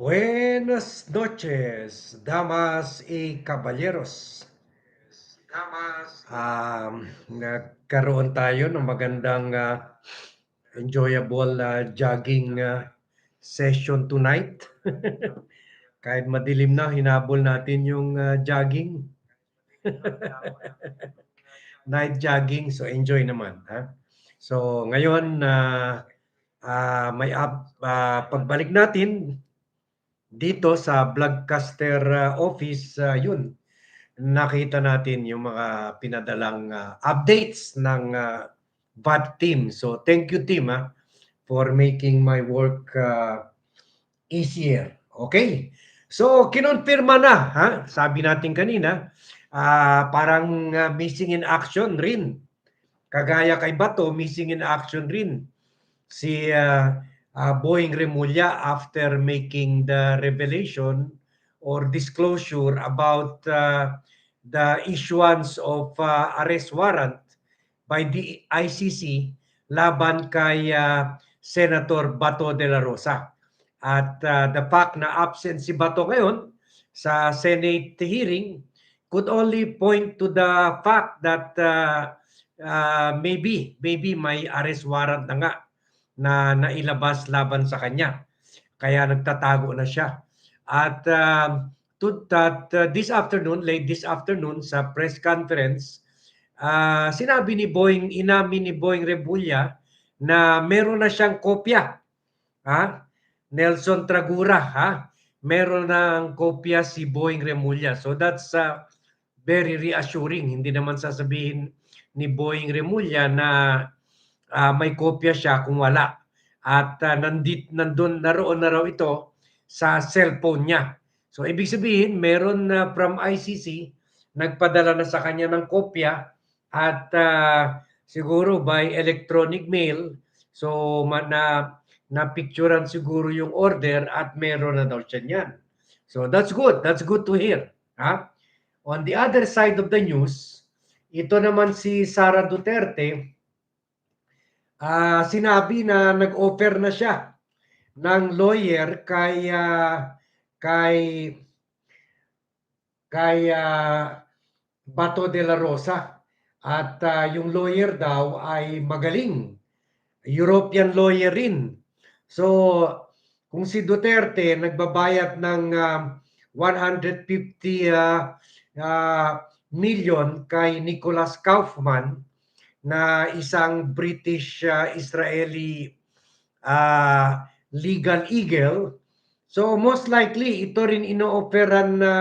Buenas noches, damas y caballeros. Damas. Um, nagkaroon tayo ng magandang ah, enjoyable ah, jogging ah, session tonight. Kahit madilim na, hinabol natin yung ah, jogging. Night jogging, so enjoy naman. Ha? So ngayon, ah, ah, may up, ah, pagbalik natin dito sa Vlogcaster ah, office, ah, yun, nakita natin yung mga pinadalang ah, updates ng ah, VAT team. So thank you team ah, for making my work ah, easier. Okay? So kinonfirma na, ha? sabi natin kanina, ah, parang ah, missing in action rin. Kagaya kay Bato, missing in action rin si ah, ah, Boeing Remulla after making the revelation or disclosure about uh, the issuance of uh, arrest warrant by the ICC laban kay uh, Senator Bato de la Rosa. At uh, the fact na absent si Bato ngayon sa Senate hearing could only point to the fact that uh, uh, maybe maybe may arrest warrant na nga na nailabas laban sa kanya. Kaya nagtatago na siya. At uh, to, that, uh, this afternoon, late this afternoon sa press conference, uh, sinabi ni Boeing, inamin ni Boeing Rebulla na meron na siyang kopya. Ha? Nelson Tragura, ha? Meron ang kopya si Boeing Remulla. So that's uh, very reassuring. Hindi naman sasabihin ni Boeing Remulla na uh, may kopya siya kung wala. At uh, nandit, nandun, naroon na raw ito sa cellphone niya. So, ibig sabihin, meron na uh, from ICC, nagpadala na sa kanya ng kopya at uh, siguro by electronic mail. So, na, na picturean siguro yung order at meron na daw siya niyan. So, that's good. That's good to hear. Ha? On the other side of the news, ito naman si Sara Duterte, uh, sinabi na nag-offer na siya ng lawyer kay uh, kay kay uh, Bato de la Rosa. At uh, yung lawyer daw ay magaling. European lawyer rin. So kung si Duterte nagbabayad ng uh, 150 uh, uh, million kay Nicholas Kaufman na isang British uh, Israeli uh, legal eagle. So most likely ito rin ino-offeran na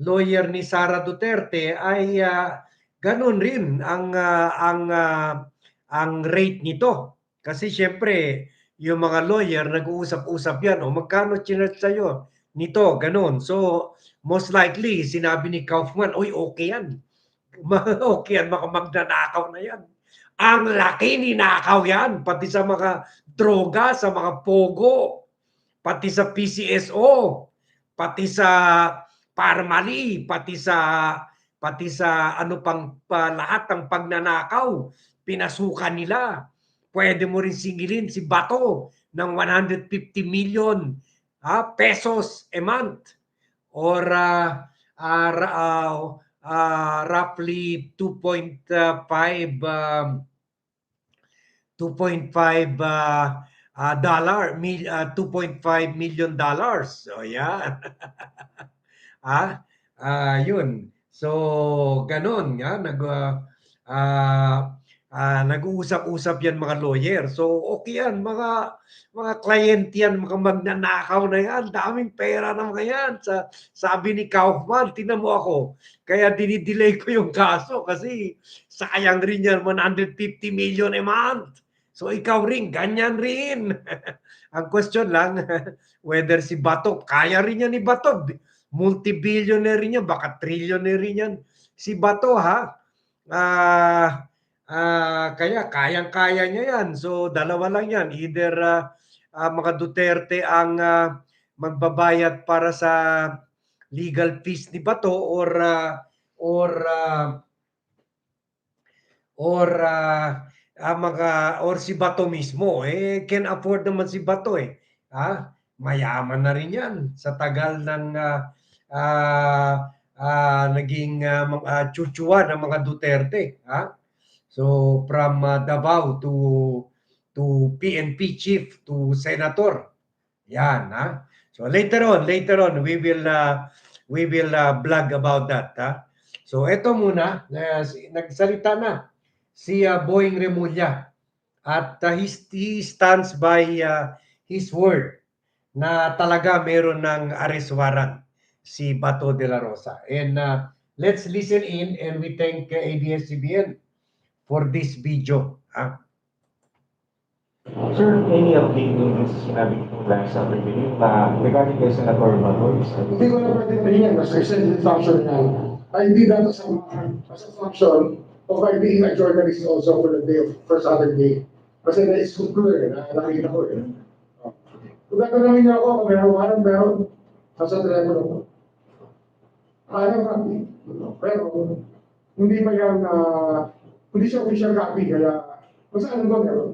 lawyer ni Sara Duterte ay uh, ganun rin ang uh, ang uh, ang rate nito. Kasi siyempre, yung mga lawyer nag-uusap-usap yan, o magkano chinat sa'yo? Nito, ganun. So, most likely, sinabi ni Kaufman, oy, okay yan okay yan, mga magnanakaw na yan. Ang laki ni nakaw yan, pati sa mga droga, sa mga pogo, pati sa PCSO, pati sa Parmali, pati sa pati sa ano pang pa, lahat ng pagnanakaw, pinasukan nila. Pwede mo rin singilin si Bato ng 150 million ha, pesos a month or uh, uh, uh, uh, roughly 2.5 um, 2.5 uh, uh, dollar mil, uh, 2.5 million dollars. So yeah. ah, uh, yun. So ganun, ya, nag uh, uh, uh, nag-uusap-usap yan mga lawyer. So okay yan, mga mga client yan, mga magnanakaw na yan, daming pera na mga yan. Sa, sabi ni Kaufman, tinan mo ako, kaya dinidelay ko yung kaso kasi sayang rin yan, 150 million a month. So ikaw rin, ganyan rin. Ang question lang, whether si Bato, kaya rin yan ni Bato, multi-billionaire rin yan, baka trillionaire rin yan. Si Bato ha, ah, uh, Uh, kaya kayang-kaya niya yan. So dalawa lang yan. Either uh, uh, mga Duterte ang uh, magbabayad para sa legal fees ni Bato or uh, or uh, or uh, uh, mga or si Bato mismo eh can afford naman si Bato eh. Ha? mayaman na rin yan sa tagal ng ah, ah, ah, naging ah, mga chuchuan ng mga Duterte. Ha? So from ah, Davao to to PNP chief to senator. Yan, ha? So later on, later on we will uh, we will uh, blog about that, ha? So eto muna, uh, nagsalita na si uh, Boying Remulla at uh, he, he stands by uh, his word na talaga meron ng arrest warrant si Bato de la Rosa. And uh, let's listen in and we thank uh, ABS-CBN for this video. Ha? Sir, any update dun sa sinabi ko lang sa preview na regarding kay Senator Bato Hindi ko na pwede tingin kasi recent function na ay hindi dapat sa as a function of my being a journalist also for the day of for Saturday. Kasi na-is ko eh, na nakikita ko eh. Kung tatanungin niya ako kung meron parang meron nasa telepono ko. Ayaw copy. Pero hindi pa yan na hindi siya official copy kaya kung saan ba meron.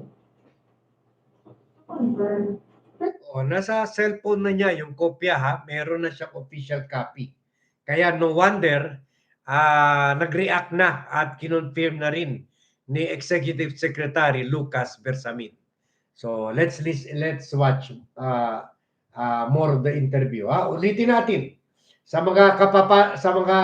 O, nasa cellphone na niya yung kopya ha, meron na siyang official copy. Kaya no wonder ah nag-react na at kinonfirm na rin ni Executive Secretary Lucas Bersamin. So let's lis- let's watch uh, uh, more the interview. Ha? Ulitin natin sa mga kapapa sa mga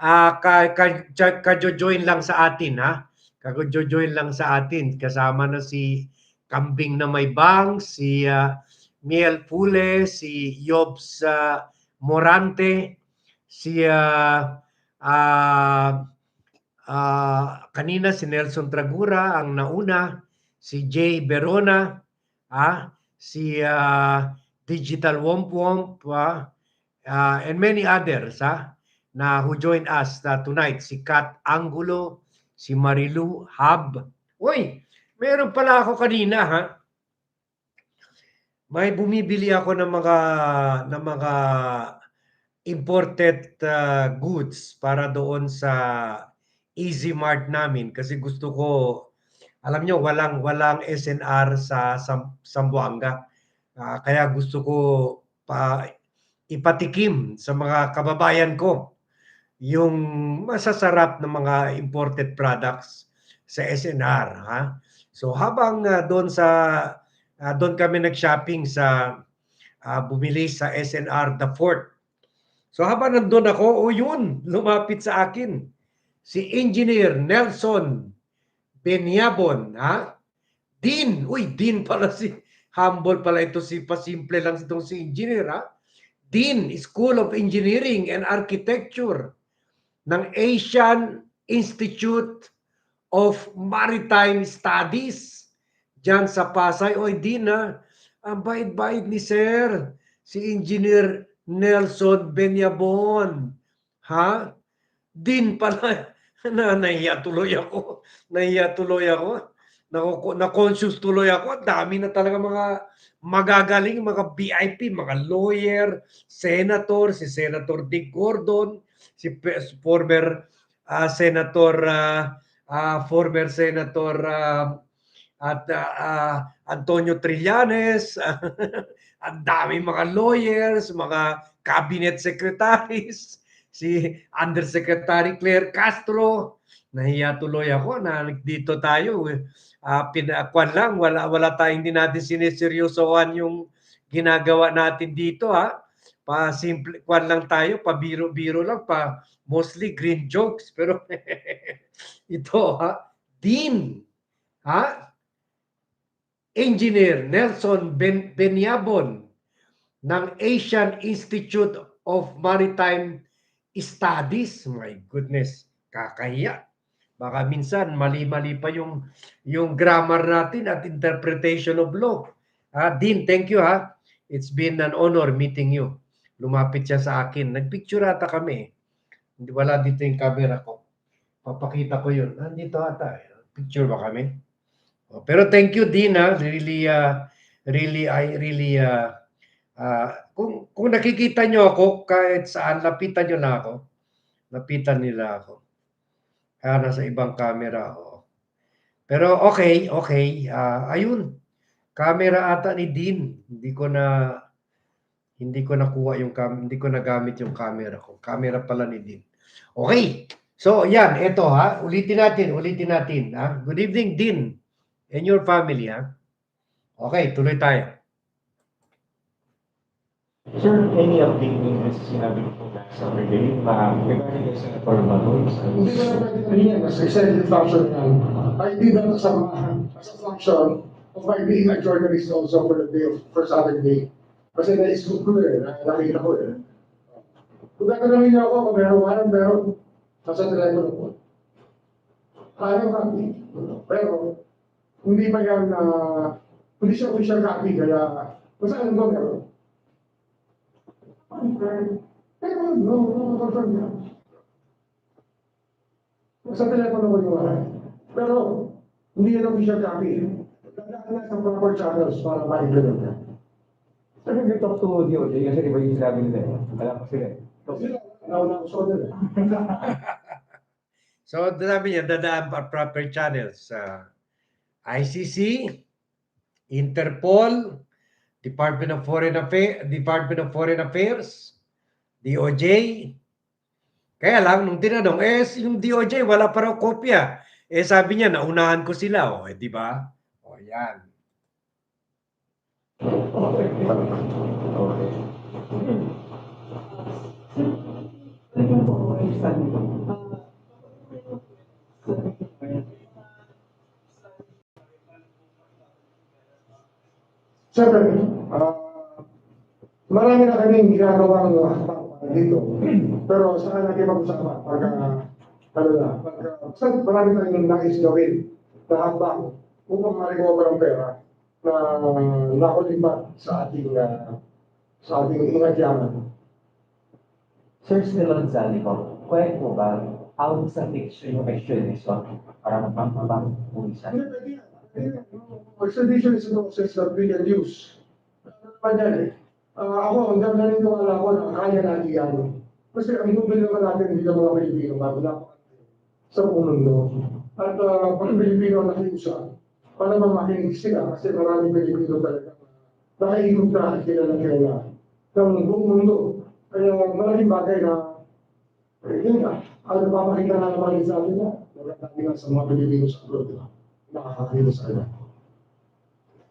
uh, ka, ka, ka, ka-join lang sa atin ha. Ka-join lang sa atin. Kasama na si Kambing na may bang, si uh, Miel Pule, si Yobs uh, Morante, si uh, uh, uh, kanina si Nelson Tragura ang nauna, si Jay Verona, ah, si uh, Digital Womp Womp, ah, uh, and many others ah, na who joined us uh, tonight. Si Kat Angulo, si Marilu Hab. Uy, meron pala ako kanina ha. May bumibili ako ng mga ng mga imported uh, goods para doon sa Easy Mart namin kasi gusto ko alam nyo walang walang SNR sa Sam, Sambuanga. Uh, kaya gusto ko pa ipatikim sa mga kababayan ko yung masasarap na mga imported products sa SNR ha. So habang uh, doon sa uh, doon kami nag-shopping sa uh, bumili sa SNR The Fort. So habang nandun ako, o oh, yun, lumapit sa akin si Engineer Nelson Benyabon, ha? Dean, uy, Dean pala si humble pala ito si pasimple lang itong si engineer, ha? Dean, School of Engineering and Architecture ng Asian Institute of Maritime Studies dyan sa Pasay. Oy, Dean, ha? Ang bait-bait ni Sir, si Engineer Nelson Benyabon. Ha? Din pala na nahiya tuloy ako. Nahiya tuloy ako. Na, na conscious tuloy ako. Dami na talaga mga magagaling, mga VIP, mga lawyer, senator, si Senator Dick Gordon, si former uh, Senator uh, uh, former Senator uh, at uh, uh, Antonio Trillanes, ang dami mga lawyers, mga cabinet secretaries, si Undersecretary Claire Castro, nahiya tuloy ako na dito tayo. Uh, pinakuan lang, wala, wala tayong hindi natin siniseryosohan yung ginagawa natin dito ha. Pa simple kwan lang tayo, pa biro-biro lang, pa mostly green jokes. Pero ito ha, Dean, ha? Engineer Nelson ben Benyabon ng Asian Institute of Maritime Studies. My goodness, kakahiya. Baka minsan mali-mali pa yung yung grammar natin at interpretation of law. Ah, Dean, thank you ha. It's been an honor meeting you. Lumapit siya sa akin. Nagpicture ata kami. Hindi wala dito yung camera ko. Papakita ko yun. Nandito ata. Picture ba kami? Oh, pero thank you Dean ha. Really uh, really I really uh, uh, kung kung nakikita nyo ako kahit saan lapitan nyo na ako. Lapitan nila ako. Ah, nasa ibang camera oh. Pero okay, okay. Uh, ayun. camera ata ni Dean. Hindi ko na hindi ko nakuha yung cam hindi ko nagamit yung camera ko. Camera pala ni Dean. Okay. So, yan, ito ha. Ulitin natin, ulitin natin. Ha? Good evening, Dean. And your family, ha? Okay, tuloy tayo. Sir, any update din kasi sinabi ko na sa ma regarding kay Senator Bato, Hindi ko na pwede sabihin as executive function yan. I did that as a, as a function of my being a journalist also for the day of, for Saturday. Kasi na-isip ko eh, na- nakita ko eh. Kung tatanungin niyo ako kung meron, meron, meron. Nasa telepono ko. Parang copy. Pero, hindi pa yan na, hindi siya official copy, kaya, basta alam ko meron. Pero, no, no, confirm yan. Sa telepono ko wala. Pero, hindi yan official copy. Dadaan na sa proper channels para ma-implement yan. Sir, you talk to DOJ kasi di ba yung sinabi nila eh. Alam ko sila eh. Kasi nauna ko sa kanila. So, sabi niya, dadaan pa proper channels sa ICC, Interpol, Department of Foreign Affairs, Department of Foreign Affairs, DOJ. Kaya lang, nung tinanong, eh, yung DOJ, wala pa raw kopya. Eh, sabi niya, naunahan ko sila. O, eh, di ba? O, yan. Siyempre, ah, marami na kaming ginagawang uh, dito. Pero saan natin mag-usapan? Pagka, ano na, pagka, saan marami tayong nais gawin na hakbang upang ma-recover ang pera na nakulimbat sa ating uh, sa ating inagyaman. Sir Snellon Zalico, kwento mo ba how sa picture yung extradition para? Hindi, yan. Extradition is a process that we can use. Ano naman yan eh. Ah, ako, ang ganda rin ko alam ko na kaya natin yan. Kasi ang goodwill naman natin bilang mga Pilipino, bago na sa mundo. At uh, pag Pilipino nakiusa, para mamakinig sila kasi maraming Pilipino talaga na nakaikot na at kilala kilala ng buong mundo. Kaya maraming bagay na eh, yun na, ang napapakita na naman sa atin na maganda nga sa mga Pilipino sa abroad na nakakakita sa kanila.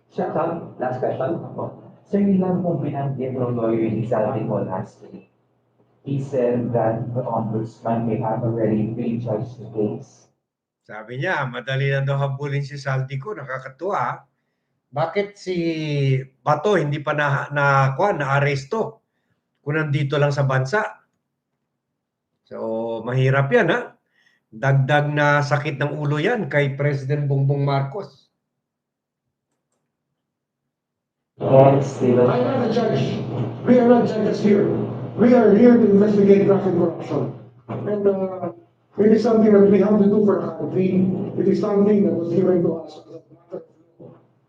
Shut up. Last question. Ako. Sir, yun lang kung pinanggit ng lawyer ni Zalico last week. He said that the ombudsman may have already prejudged the case. Sabi niya, madali na daw habulin si Saldico. Nakakatuwa. Bakit si Bato hindi pa na, na, na aresto kung nandito lang sa bansa? So, mahirap yan, ha? Dagdag na sakit ng ulo yan kay President Bongbong Marcos. I am a judge. We are not judges here. We are here to investigate graft and corruption. And uh, it is something that we have to do for the country. It is something that was given to us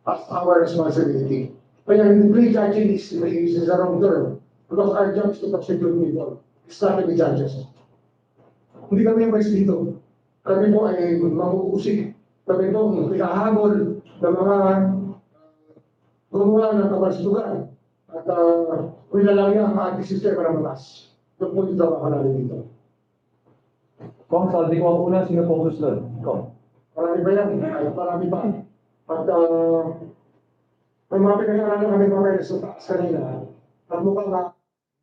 as our responsibility. Kaya hindi prejudging is, is, is a wrong term. Because our job is to prosecute people. It's not to be judges. Hindi kami yung vice dito. Kami po ay mamuusik. Kami po pinahabol ng mga gumawa ng kabarstugan at uh, nilalagyan ang ating sistema ng batas. Yung po yung trabaho natin dito. Kung Zalico ang una, sino pong susunod? Ikaw. Marami pa yan, ay marami pa. At uh, may mga pinag-aaralan kami mga sa taas kanina. At mukhang na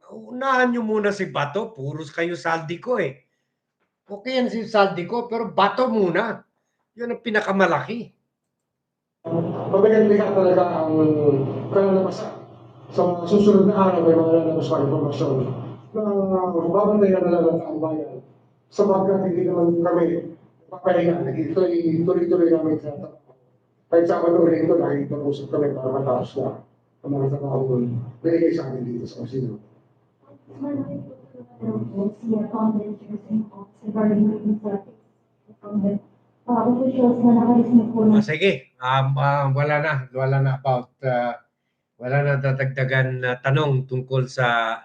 Unahan niyo muna si Bato. Puros kayo Saldico eh. Okay yan si Saldico, pero Bato muna. Yun ang pinakamalaki. Mabigat bigat talaga ang kalalabasan. Sa mga susunod na araw, may mga lalabas pa informasyon na babantayan na lang ng taong bayan. Sapagkat hindi naman kami papahinga. Ito ay tuloy-tuloy namin sa trabaho. Kahit sa kapatuloy ito, nakikipag-usap kami para matapos na ang mga trabaho binigay sa amin dito sa uh, na po Ah, sige, um, ah, wala na. Wala na about, ah, wala na dadagdagan na tanong tungkol sa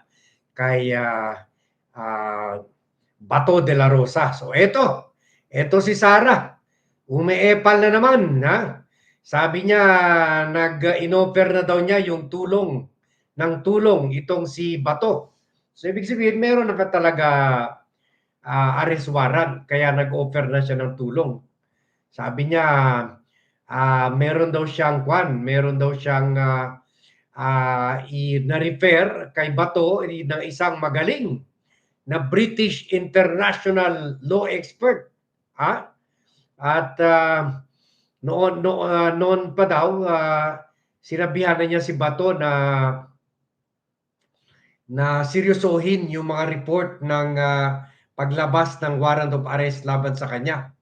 kay ah, ah, Bato de la Rosa. So eto, eto si Sara. Umeepal na naman, ha? Sabi niya, nag-inoffer na daw niya yung tulong, ng tulong itong si Bato. So, ibig sabihin, meron na ka talaga ah, arrest warrant, kaya nag-offer na siya ng tulong. Sabi niya, ah, meron daw siyang kwan, meron daw siyang ah, ah, i- na-refer kay Bato eh, ng isang magaling na British international law expert. Ha? At ah, noon no, ah, noon pa daw ah, sinabihan na niya si Bato na na seryosohin yung mga report ng ah, paglabas ng warrant of arrest laban sa kanya.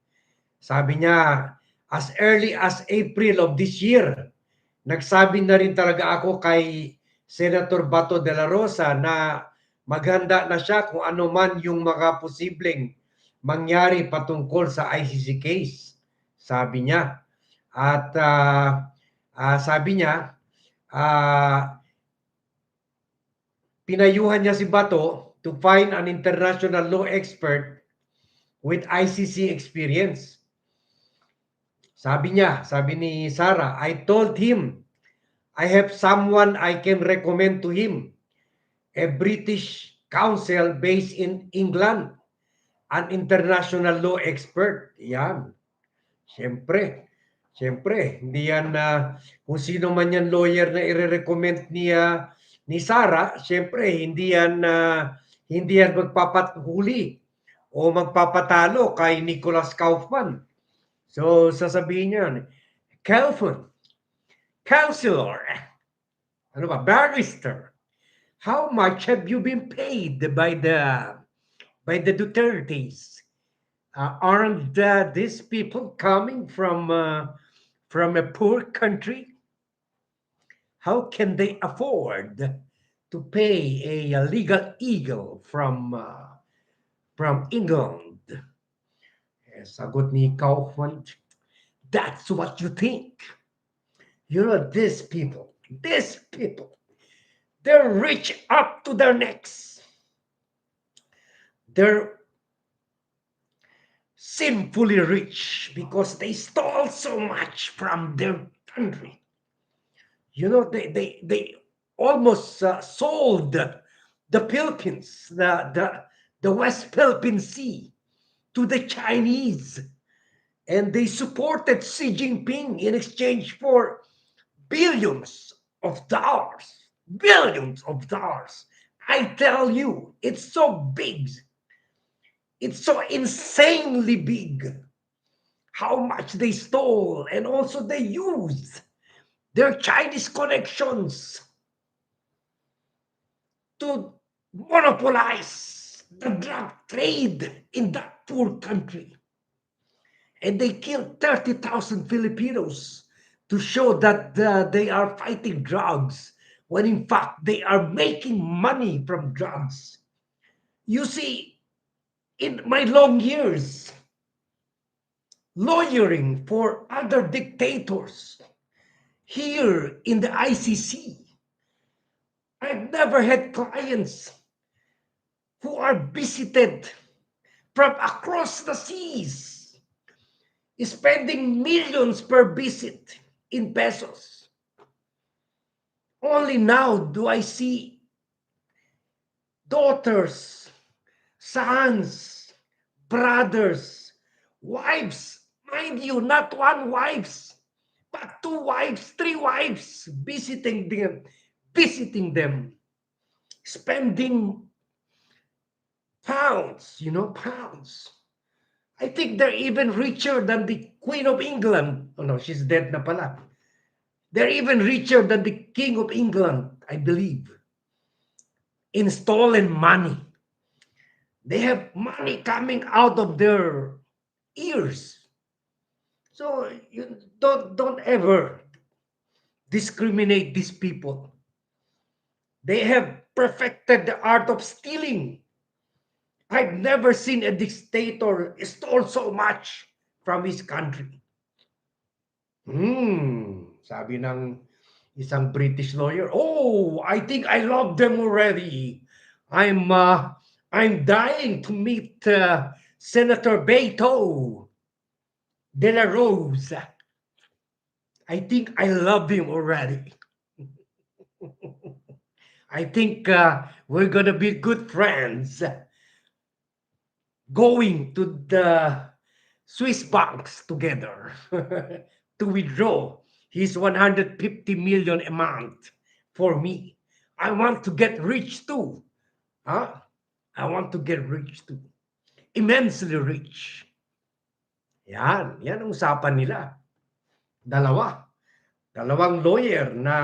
Sabi niya, as early as April of this year, nagsabi na rin talaga ako kay Senator Bato de la Rosa na maganda na siya kung ano man yung mga posibleng mangyari patungkol sa ICC case. Sabi niya. At ah, ah, sabi niya, ah, pinayuhan niya si Bato to find an international law expert with ICC experience. Sabi niya, sabi ni Sarah, I told him I have someone I can recommend to him, a British counsel based in England, an international law expert. Yan. Siyempre, siyempre, hindi yan na kung sino man yan lawyer na i-recommend niya ni Sara, siyempre hindi yan na hindi yan magpapahuli o magpapatalo kay Nicholas Kaufman. So sasabihin niya, Kaufman, counselor, ano ba, barrister, how much have you been paid by the by the Dutertes? Uh, aren't uh, these people coming from uh, from a poor country? How can they afford to pay a, legal eagle from uh, from England? Eh, sagot ni Kaufman, that's what you think. You know, these people, these people, they're rich up to their necks. They're sinfully rich because they stole so much from their country. You know, they they they almost uh, sold the, Philippines, the, the the West Philippine Sea, to the Chinese, and they supported Xi Jinping in exchange for billions of dollars, billions of dollars. I tell you, it's so big. It's so insanely big how much they stole and also they used their Chinese connections to monopolize the drug trade in that poor country. And they killed 30,000 Filipinos to show that uh, they are fighting drugs when in fact they are making money from drugs. You see, in my long years lawyering for other dictators here in the ICC, I've never had clients who are visited from across the seas, spending millions per visit in pesos. Only now do I see daughters, sons, brothers, wives, mind you, not one wives, but two wives, three wives visiting them, visiting them, spending pounds, you know, pounds. I think they're even richer than the Queen of England. Oh no, she's dead na pala. They're even richer than the King of England, I believe, in stolen money. They have money coming out of their ears. So you don't don't ever discriminate these people. They have perfected the art of stealing. I've never seen a dictator stole so much from his country. Hmm, sabi ng isang British lawyer, "Oh, I think I love them already. I'm uh, I'm dying to meet uh, Senator Beto de la Rosa. I think I love him already. I think uh, we're gonna be good friends. Going to the Swiss banks together to withdraw his 150 million a month for me. I want to get rich too. Huh? I want to get rich too. Immensely rich. Yan, yan ang usapan nila. Dalawa. Dalawang lawyer na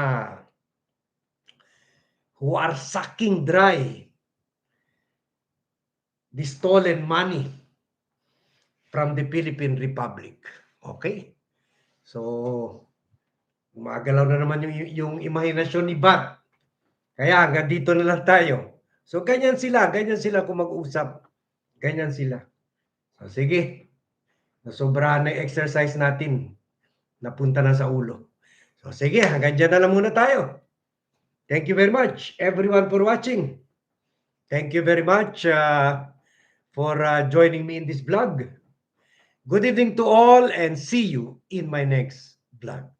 who are sucking dry the stolen money from the Philippine Republic. Okay? So, gumagalaw na naman yung, yung imahinasyon ni Bat. Kaya hanggang dito na lang tayo. So, ganyan sila. Ganyan sila kung mag-usap. Ganyan sila. So, sige. Nasobrahan na yung exercise natin. Napunta na sa ulo. So, sige. Hanggang dyan na lang muna tayo. Thank you very much, everyone, for watching. Thank you very much uh, for uh, joining me in this vlog. Good evening to all and see you in my next vlog.